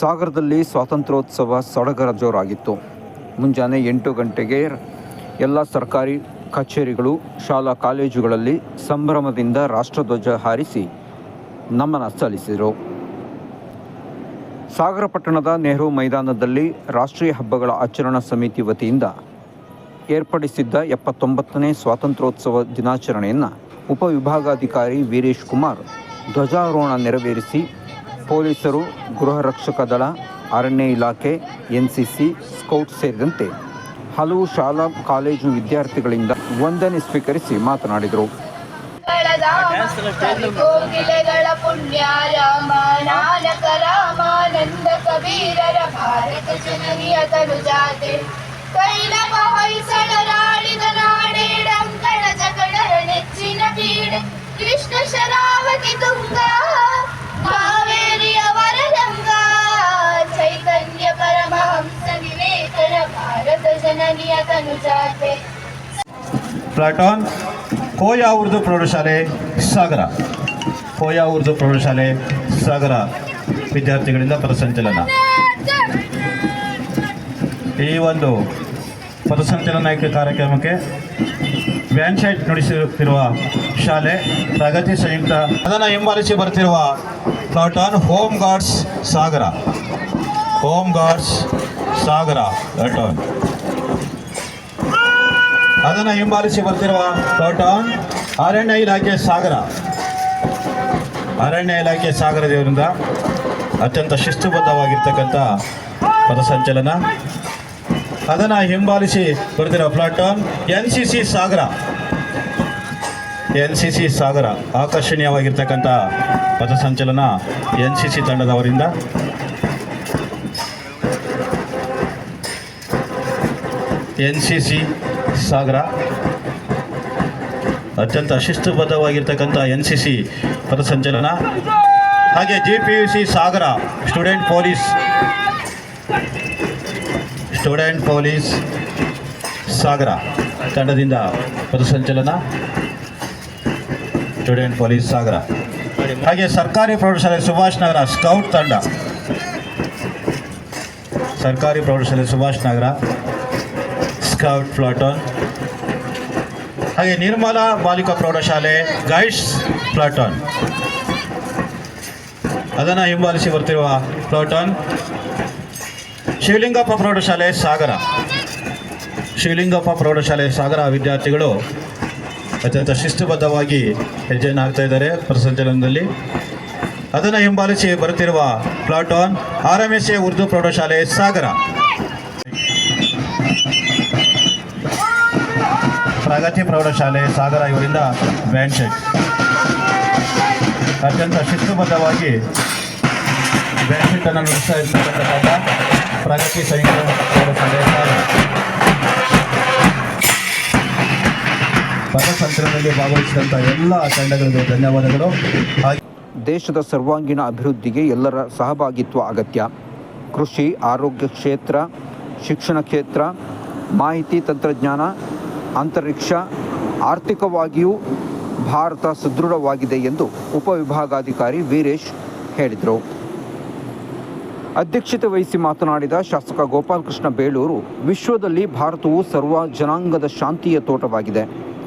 ಸಾಗರದಲ್ಲಿ ಸ್ವಾತಂತ್ರ್ಯೋತ್ಸವ ಸಡಗರ ಜೋರಾಗಿತ್ತು. ಮುಂಜಾನೆ ಎಂಟು ಗಂಟೆಗೆ ಎಲ್ಲ ಸರ್ಕಾರಿ ಕಚೇರಿಗಳು, ಶಾಲಾ ಕಾಲೇಜುಗಳಲ್ಲಿ ಸಂಭ್ರಮದಿಂದ ರಾಷ್ಟ್ರಧ್ವಜ ಹಾರಿಸಿ ನಮನ ಸಲ್ಲಿಸಿದರು. ಸಾಗರ ಪಟ್ಟಣದ ನೆಹರು ಮೈದಾನದಲ್ಲಿ ರಾಷ್ಟ್ರೀಯ ಹಬ್ಬಗಳ ಆಚರಣಾ ಸಮಿತಿ ವತಿಯಿಂದ ಏರ್ಪಡಿಸಿದ್ದ ಎಪ್ಪತ್ತೊಂಬತ್ತನೇ ಸ್ವಾತಂತ್ರ್ಯೋತ್ಸವ ದಿನಾಚರಣೆಯನ್ನು ಉಪವಿಭಾಗಾಧಿಕಾರಿ ವೀರೇಶ್ ಕುಮಾರ್ ಧ್ವಜಾರೋಹಣ ನೆರವೇರಿಸಿ ಪೊಲೀಸರು ಗೃಹ ರಕ್ಷಕ ದಳ, ಅರಣ್ಯ ಇಲಾಖೆ ಎನ್ ಸಿ ಸಿ ಸ್ಕೌಟ್ ಸೇರಿದಂತೆ ಹಲವು ಶಾಲಾ, ಕಾಲೇಜು ವಿದ್ಯಾರ್ಥಿಗಳಿಂದ ವಂದನೆ ಸ್ವೀಕರಿಸಿ ಮಾತನಾಡಿದರು. ಕೋಗಿಲೆಗಳ ಪ್ಲಾಟಾನ್ ಕೋಯಾ ಉರ್ದು ಪ್ರೌಢಶಾಲೆ ಸಾಗರ. ಕೋಯಾ ಉರ್ದು ಪ್ರೌಢಶಾಲೆ ಸಾಗರ ವಿದ್ಯಾರ್ಥಿಗಳಿಂದ ಪಥಸಂಚಲನ. ಈ ಒಂದು ಪಥಸಂಚಲನ ಕಾರ್ಯಕ್ರಮಕ್ಕೆ ವ್ಯಾನ್ ಶೈಟ್ ನುಡಿಸುತ್ತಿರುವ ಶಾಲೆ ಪ್ರಗತಿ ಸಂಯುಕ್ತ ಅದನ್ನು ಹಿಂಬಾಲಿಸಿ ಬರ್ತಿರುವ platoon home guards Sagar. Home guards Sagar. Platoon ಅದನ್ನು ಹಿಂಬಾಲಿಸಿ ಬರ್ತಿರುವ ಪ್ಲಾಟಾನ್ ಅರಣ್ಯ ಇಲಾಖೆ ಸಾಗರ. ಅರಣ್ಯ ಇಲಾಖೆ ಸಾಗರ ದೇವರಿಂದ ಅತ್ಯಂತ ಶಿಸ್ತುಬದ್ಧವಾಗಿರ್ತಕ್ಕಂಥ ಪಥಸಂಚಲನ ಅದನ್ನು ಹಿಂಬಾಲಿಸಿ ಬರ್ತಿರೋ platoon N C C Sagar. N C C Sagar ಆಕರ್ಷಣೀಯವಾಗಿರ್ತಕ್ಕಂಥ ಪಥಸಂಚಲನ ಎನ್ ಸಿ ಸಿ ತಂಡದವರಿಂದ ಎನ್ ಸಿ ಸಿ ಸಾಗರ. ಅತ್ಯಂತ ಶಿಸ್ತುಬದ್ಧವಾಗಿರ್ತಕ್ಕಂಥ ಎನ್ ಸಿ ಸಿ ಪಥಸಂಚಲನ ಹಾಗೆ G P U C Sagar student police. Student police Sagar ತಂಡದಿಂದ ಪಥಸಂಚಲನ ಸ್ಟೂಡೆಂಟ್ ಪೊಲೀಸ್ ಸಾಗರ. ಹಾಗೆ ಸರ್ಕಾರಿ ಪ್ರೌಢಶಾಲೆ ಸುಭಾಷ್ ನಗರ ಸ್ಕೌಟ್ ತಂಡ. ಸರ್ಕಾರಿ ಪ್ರೌಢಶಾಲೆ ಸುಭಾಷ್ ನಗರ. ಸ್ಕೌಟ್ ಪ್ಲಾಟೋನ್ ಹಾಗೆ ನಿರ್ಮಲಾ ಬಾಲಿಕಾ ಪ್ರೌಢಶಾಲೆ ಗೈಡ್ಸ್ ಪ್ಲಾಟೋನ್ ಅದನ್ನು ಹಿಂಬಾಲಿಸಿ ಬರ್ತಿರುವ ಪ್ಲಾಟೋನ್ ಶಿವಲಿಂಗಪ್ಪ ಪ್ರೌಢಶಾಲೆ, ಸಾಗರ. ಶಿವಲಿಂಗಪ್ಪ ಪ್ರೌಢಶಾಲೆ, ಸಾಗರ ವಿದ್ಯಾರ್ಥಿಗಳು ಅತ್ಯಂತ ಶಿಸ್ತುಬದ್ಧವಾಗಿ ಹೆಜ್ಜೆಯನ್ನು ಹಾಕ್ತಾ ಇದ್ದಾರೆ ಪ್ರಸಂಚಲನದಲ್ಲಿ ಅದನ್ನು ಹಿಂಬಾಲಿಸಿ ಬರುತ್ತಿರುವ platoon R M S A Urdu ಪ್ರೌಢಶಾಲೆ, ಸಾಗರ. ಪ್ರಗತಿ ಪ್ರೌಢಶಾಲೆ ಸಾಗರ ಇವರಿಂದ ಶೆಟ್ ಅತ್ಯಂತ ಶಿಸ್ತುಬದ್ಧವಾಗಿ ಬ್ಯಾಂಡ್ ಶೆಟ್ಟನ್ನು ನುಡಿಸ್ತಾ ಪ್ರಗತಿ ಸೈನಿಕ ಪ್ರೌಢಶಾಲೆ ಪಥಸಂಚಲನದಲ್ಲಿ ಭಾಗವಹಿಸಿದಂಥ ಎಲ್ಲ ತಂಡಗಳಿಗೂ ಧನ್ಯವಾದಗಳು. ಹಾಗೆ ದೇಶದ ಸರ್ವಾಂಗೀಣ ಅಭಿವೃದ್ಧಿಗೆ ಎಲ್ಲರ ಸಹಭಾಗಿತ್ವ ಅಗತ್ಯ. ಕೃಷಿ, ಆರೋಗ್ಯ ಕ್ಷೇತ್ರ, ಶಿಕ್ಷಣ ಕ್ಷೇತ್ರ, ಮಾಹಿತಿ ತಂತ್ರಜ್ಞಾನ ಅಂತರಿಕ್ಷ ಆರ್ಥಿಕವಾಗಿಯೂ ಭಾರತ ಸದೃಢವಾಗಿದೆ ಎಂದು ಉಪವಿಭಾಗಾಧಿಕಾರಿ ವೀರೇಶ್ ಹೇಳಿದರು. ಅಧ್ಯಕ್ಷತೆ ವಹಿಸಿ ಮಾತನಾಡಿದ ಶಾಸಕ ಗೋಪಾಲಕೃಷ್ಣ ಬೇಳೂರು, ವಿಶ್ವದಲ್ಲಿ ಭಾರತವು ಸರ್ವ ಜನಾಂಗದ ಶಾಂತಿಯ ತೋಟವಾಗಿದೆ.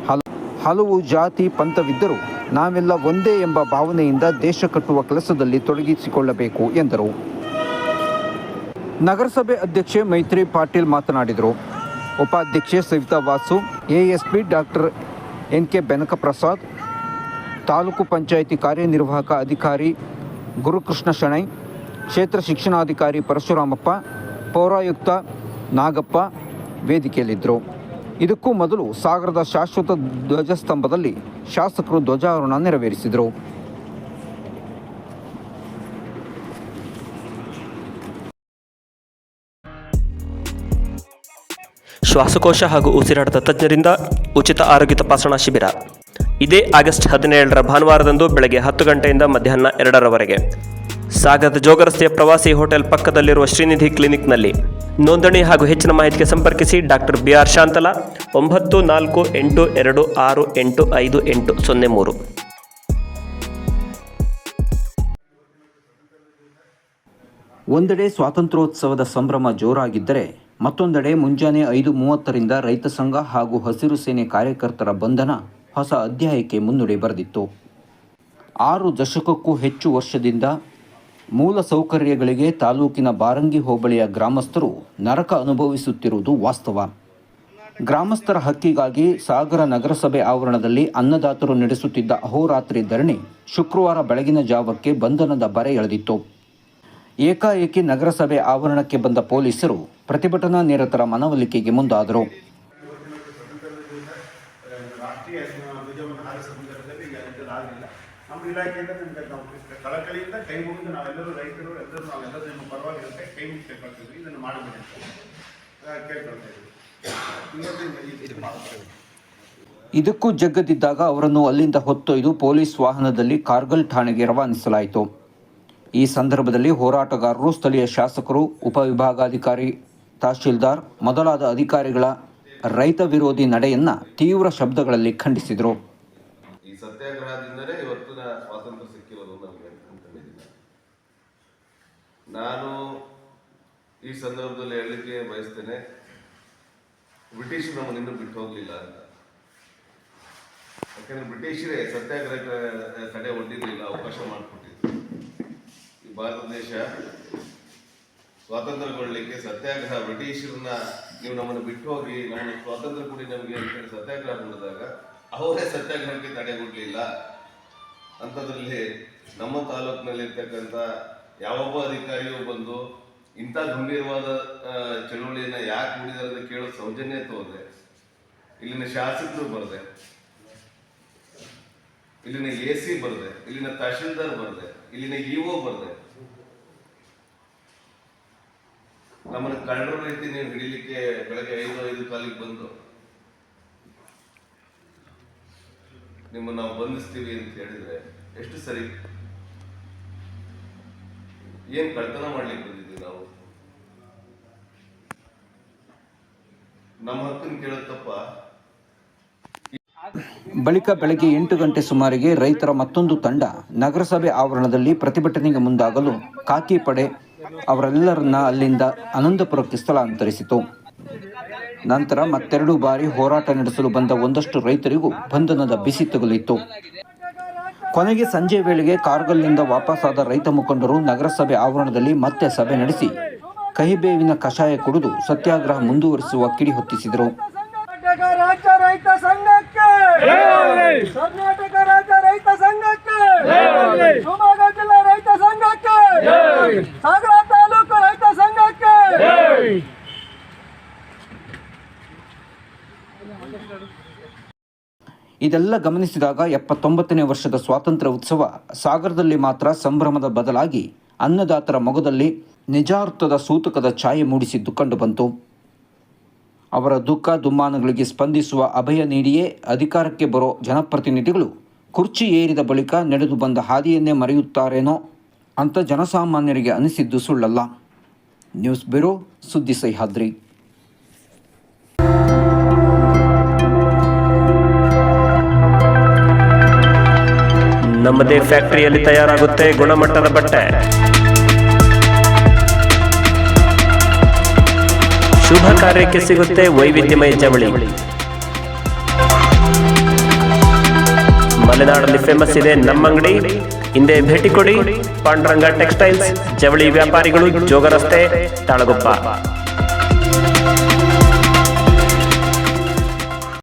ಹಲ, ಹಲವು ಜಾತಿ ಪಂಥವಿದ್ದರೂ ನಾವೆಲ್ಲ ಒಂದೇ ಎಂಬ ಭಾವನೆಯಿಂದ ದೇಶ ಕಟ್ಟುವ ಕೆಲಸದಲ್ಲಿ ತೊಡಗಿಸಿಕೊಳ್ಳಬೇಕು ಎಂದರು. ನಗರಸಭೆ ಅಧ್ಯಕ್ಷೆ ಮೈತ್ರಿ ಪಾಟೀಲ್ ಮಾತನಾಡಿದರು. ಉಪಾಧ್ಯಕ್ಷೆ Savita Vasu, ASP doctor N K Benaka Prasad taluk panchayat ಕಾರ್ಯನಿರ್ವಾಹಕ ಅಧಿಕಾರಿ ಗುರುಕೃಷ್ಣ ಶೆಣೈ, ಕ್ಷೇತ್ರ ಶಿಕ್ಷಣಾಧಿಕಾರಿ ಪರಶುರಾಮಪ್ಪ, ಪೌರಾಯುಕ್ತ ನಾಗಪ್ಪ ವೇದಿಕೆಯಲ್ಲಿದ್ದರು. ಇದಕ್ಕೂ ಮೊದಲು ಸಾಗರದ ಶಾಶ್ವತ ಧ್ವಜಸ್ತಂಭದಲ್ಲಿ ಶಾಸಕರು ಧ್ವಜಾರೋಹಣ ನೆರವೇರಿಸಿದರು. ಶ್ವಾಸಕೋಶ ಹಾಗೂ ಉಸಿರಾಟದ ತಜ್ಞರಿಂದ ಉಚಿತ ಆರೋಗ್ಯ ತಪಾಸಣಾ ಶಿಬಿರ. ಇದೇ ಆಗಸ್ಟ್ ಹದಿನೇಳರ ಭಾನುವಾರದಂದು ಬೆಳಗ್ಗೆ ಹತ್ತು ಗಂಟೆಯಿಂದ ಮಧ್ಯಾಹ್ನ ಎರಡರವರೆಗೆ. ಸಾಗರದ ಜೋಗರಸ್ತೆಯ ಪ್ರವಾಸಿ ಹೋಟೆಲ್ ಪಕ್ಕದಲ್ಲಿರುವ ಶ್ರೀನಿಧಿ ಕ್ಲಿನಿಕ್ನಲ್ಲಿ. ನೋಂದಣಿ ಹಾಗೂ ಹೆಚ್ಚಿನ ಮಾಹಿತಿಗೆ ಸಂಪರ್ಕಿಸಿ ಡಾಕ್ಟರ್ ಬಿ ಆರ್ ಶಾಂತಲಾ, ಒಂಬತ್ತು ನಾಲ್ಕು ಎಂಟು ಎರಡು ಆರು ಎಂಟು ಐದು ಎಂಟು ಸೊನ್ನೆ ಮೂರು. ಒಂದೆಡೆ ಸ್ವಾತಂತ್ರ್ಯೋತ್ಸವದ ಸಂಭ್ರಮ ಜೋರಾಗಿದ್ದರೆ ಮತ್ತೊಂದೆಡೆ ಮುಂಜಾನೆ ಐದು ಮೂವತ್ತರಿಂದ ರೈತ ಸಂಘ ಹಾಗೂ ಹಸಿರು ಸೇನೆ ಕಾರ್ಯಕರ್ತರ ಬಂಧನ ಹೊಸ ಅಧ್ಯಾಯಕ್ಕೆ ಮುನ್ನುಡಿ ಬರೆದಿತ್ತು. ಆರು ದಶಕಕ್ಕೂ ಹೆಚ್ಚು ವರ್ಷದಿಂದ ಮೂಲ ಸೌಕರ್ಯಗಳಿಗೆ ತಾಲೂಕಿನ ಬಾರಂಗಿ ಹೋಬಳಿಯ ಗ್ರಾಮಸ್ಥರು ನರಕ ಅನುಭವಿಸುತ್ತಿರುವುದು ವಾಸ್ತವ. ಗ್ರಾಮಸ್ಥರ ಹಕ್ಕಿಗಾಗಿ ಸಾಗರ ನಗರಸಭೆ ಆವರಣದಲ್ಲಿ ಅನ್ನದಾತರು ನಡೆಸುತ್ತಿದ್ದ ಅಹೋರಾತ್ರಿ ಧರಣಿ ಶುಕ್ರವಾರ ಬೆಳಗಿನ ಜಾವಕ್ಕೆ ಬಂಧನದ ಬರೆ ಎಳೆದಿತ್ತು. ಏಕಾಏಕಿ ನಗರಸಭೆ ಆವರಣಕ್ಕೆ ಬಂದ ಪೊಲೀಸರು ಪ್ರತಿಭಟನಾ ನಿರತರ ಮನವೊಲಿಕೆಗೆ ಮುಂದಾದರು. ಇದಕ್ಕೂ ಜಗ್ಗದಿದ್ದಾಗ ಅವರನ್ನು ಅಲ್ಲಿಂದ ಹೊತ್ತೊಯ್ದು ಪೊಲೀಸ್ ವಾಹನದಲ್ಲಿ ಕಾರ್ಗಲ್ ಠಾಣೆಗೆ ರವಾನಿಸಲಾಯಿತು ಈ ಸಂದರ್ಭದಲ್ಲಿ ಹೋರಾಟಗಾರರು, ಸ್ಥಳೀಯ ಶಾಸಕರು, ಉಪವಿಭಾಗಾಧಿಕಾರಿ ತಹಶೀಲ್ದಾರ್ ಮೊದಲಾದ ಅಧಿಕಾರಿಗಳ ರೈತ ವಿರೋಧಿ ನಡೆಯನ್ನ ತೀವ್ರ ಶಬ್ದಗಳಲ್ಲಿ ಖಂಡಿಸಿದರು. ಈ ಸತ್ಯಾಗ್ರಹದಿಂದಲೇ ಸ್ವಾತಂತ್ರ್ಯ ಸಿಕ್ಕಿರೋದು ನಾನು ಈ ಸಂದರ್ಭದಲ್ಲಿ ಹೇಳಲಿಕ್ಕೆ ಬಯಸ್ತೇನೆ ಬ್ರಿಟಿಷ್ ನಮ್ಮನ್ನು ಬಿಟ್ಟು ಹೋಗಲಿಲ್ಲ ಅಂತ. ಯಾಕಂದ್ರೆ ಬ್ರಿಟಿಷರೇ ಸತ್ಯಾಗ್ರಹ ತಡೆ ಒಡ್ಡಿರಲಿಲ್ಲ ಅವಕಾಶ ಮಾಡಿಕೊಟ್ಟಿದ್ರು. ಈ ಭಾರತ ದೇಶ ಸ್ವಾತಂತ್ರ್ಯಗೊಳ್ಳಲಿಕ್ಕೆ ಸತ್ಯಾಗ್ರಹ, ಬ್ರಿಟಿಷರನ್ನ ನೀವು ನಮ್ಮನ್ನು ಬಿಟ್ಟು ಹೋಗಿ ನಮ್ಮ ಸ್ವಾತಂತ್ರ್ಯ ಕೊಡಿ ನಮಗೆ ಅಂತ ಹೇಳಿ ಸತ್ಯಾಗ್ರಹ ಮಾಡಿದಾಗ ಅವರೇ ಸತ್ಯಾಗ್ರಹಕ್ಕೆ ತಡೆಗೊಡ್ಲಿಲ್ಲ ಅಂಥದ್ರಲ್ಲಿ ನಮ್ಮ ತಾಲೂಕಿನಲ್ಲಿ ಇರ್ತಕ್ಕಂಥ ಯಾವೊಬ್ಬ ಅಧಿಕಾರಿಯೂ ಬಂದು ಇಂಥ ಗಂಭೀರವಾದ ಚಳುವಳಿಯನ್ನು ಯಾಕೆ ಮಾಡಿದಾರೆ ಅಂತ ಕೇಳೋ ಸೌಜನ್ಯ ತೋದೆ ಇಲ್ಲಿನ ಶಾಸಕರು ಬರದೆ. ಇಲ್ಲಿನ ಎ ಸಿ ಬರದೆ. ಇಲ್ಲಿನ ತಹಶೀಲ್ದಾರ್ ಬರದೆ. ಇಲ್ಲಿನ ಇಒ ಬರದೆ. ನಮ್ಮನ್ನ ಕಂಡ್ರ ರೀತಿ ನೀವು ಹಿಡಿಲಿಕ್ಕೆ ಬೆಳಗ್ಗೆ ಐದು ಐದು ಕಾಲಿಗೆ ಬಂದು ನಿಮ್ಮನ್ನು ನಾವು ಬಂಧಿಸ್ತೀವಿ ಅಂತ ಹೇಳಿದ್ರೆ ಎಷ್ಟು ಸರಿ? ಏನ್ ಕಳ್ತನ ಮಾಡ್ಲಿಕ್ಕೆ ಬಂದಿದ್ದೀವಿ ನಾವು? ನಮ್ಮ ಹಕ್ಕನ್ನು ಕೇಳುತ್ತಪ್ಪ ಬಳಿಕ ಬೆಳಗ್ಗೆ ಎಂಟು ಗಂಟೆ ಸುಮಾರಿಗೆ ರೈತರ ಮತ್ತೊಂದು ತಂಡ ನಗರಸಭೆ ಆವರಣದಲ್ಲಿ ಪ್ರತಿಭಟನೆಗೆ ಮುಂದಾಗಲು ಖಾಕಿ ಪಡೆ ಅವರೆಲ್ಲರನ್ನ ಅಲ್ಲಿಂದ ಅನಂತಪುರಕ್ಕೆ ಸ್ಥಳಾಂತರಿಸಿತು. ನಂತರ ಮತ್ತೆರಡು ಬಾರಿ ಹೋರಾಟ ನಡೆಸಲು ಬಂದ ಒಂದಷ್ಟು ರೈತರಿಗೂ ಬಂಧನದ ಬಿಸಿ ತಗುಲಿತ್ತು. ಕೊನೆಗೆ ಸಂಜೆ ವೇಳೆಗೆ ಕಾರ್ಗಲ್ನಿಂದ ವಾಪಸ್ಸಾದ ರೈತ ಮುಖಂಡರು ನಗರಸಭೆ ಆವರಣದಲ್ಲಿ ಮತ್ತೆ ಸಭೆ ನಡೆಸಿ ಕಹಿಬೇವಿನ ಕಷಾಯ ಕುಡಿದು ಸತ್ಯಾಗ್ರಹ ಮುಂದುವರಿಸುವ ಕಿಡಿ ಹೊತ್ತಿಸಿದರು. ಕರ್ನಾಟಕ ರಾಜ್ಯ ರೈತ ಸಂಘಕ್ಕೆ ಕರ್ನಾಟಕ ರಾಜ್ಯ ರೈತ ಸಂಘಕ್ಕೆ ಶಿವಮೊಗ್ಗ ಜಿಲ್ಲಾ ರೈತ ಸಂಘಕ್ಕೆ ಸಾಗರ ತಾಲೂಕು ರೈತ ಸಂಘಕ್ಕೆ ಇದೆಲ್ಲ ಗಮನಿಸಿದಾಗ ಎಪ್ಪತ್ತೊಂಬತ್ತನೇ ವರ್ಷದ ಸ್ವಾತಂತ್ರ್ಯ ಉತ್ಸವ ಸಾಗರದಲ್ಲಿ ಮಾತ್ರ ಸಂಭ್ರಮದ ಬದಲಾಗಿ ಅನ್ನದಾತರ ಮೊಗದಲ್ಲಿ ನಿಜಾರ್ಥದ ಸೂತಕದ ಛಾಯೆ ಮೂಡಿಸಿದ್ದು ಕಂಡುಬಂತು ಅವರ ದುಃಖ ದುಮ್ಮಾನಗಳಿಗೆ ಸ್ಪಂದಿಸುವ ಅಭಯ ನೀಡಿಯೇ ಅಧಿಕಾರಕ್ಕೆ ಬರೋ ಜನಪ್ರತಿನಿಧಿಗಳು ಕುರ್ಚಿ ಏರಿದ ಬಳಿಕ ನಡೆದು ಬಂದ ಹಾದಿಯನ್ನೇ ಮರೆಯುತ್ತಾರೇನೋ ಅಂತ ಜನಸಾಮಾನ್ಯರಿಗೆ ಅನಿಸಿದ್ದು ಸುಳ್ಳಲ್ಲ. ನ್ಯೂಸ್ ಬ್ಯೂರೋ ಸುದ್ದಿ ಸಹ್ಯಾದ್ರಿ. ನಮ್ಮದೇ ಫ್ಯಾಕ್ಟರಿಯಲ್ಲಿ ತಯಾರಾಗುತ್ತೆ ಗುಣಮಟ್ಟದ ಬಟ್ಟೆ. ಶುಭ ಕಾರ್ಯಕ್ಕೆ ಸಿಗುತ್ತೆ ವೈವಿಧ್ಯಮಯ ಜವಳಿ. ಮಲೆನಾಡಲ್ಲಿ ಫೇಮಸ್ ಇದೆ ನಮ್ಮಂಗಡಿ ಹಿಂದೆ ಭೇಟಿ ಕೊಡಿ. ಪಾಂಡುರಂಗ ಟೆಕ್ಸ್ಟೈಲ್ಸ್, ಜವಳಿ ವ್ಯಾಪಾರಿಗಳು, ಜೋಗ ರಸ್ತೆ, ತಾಳಗುಪ್ಪ.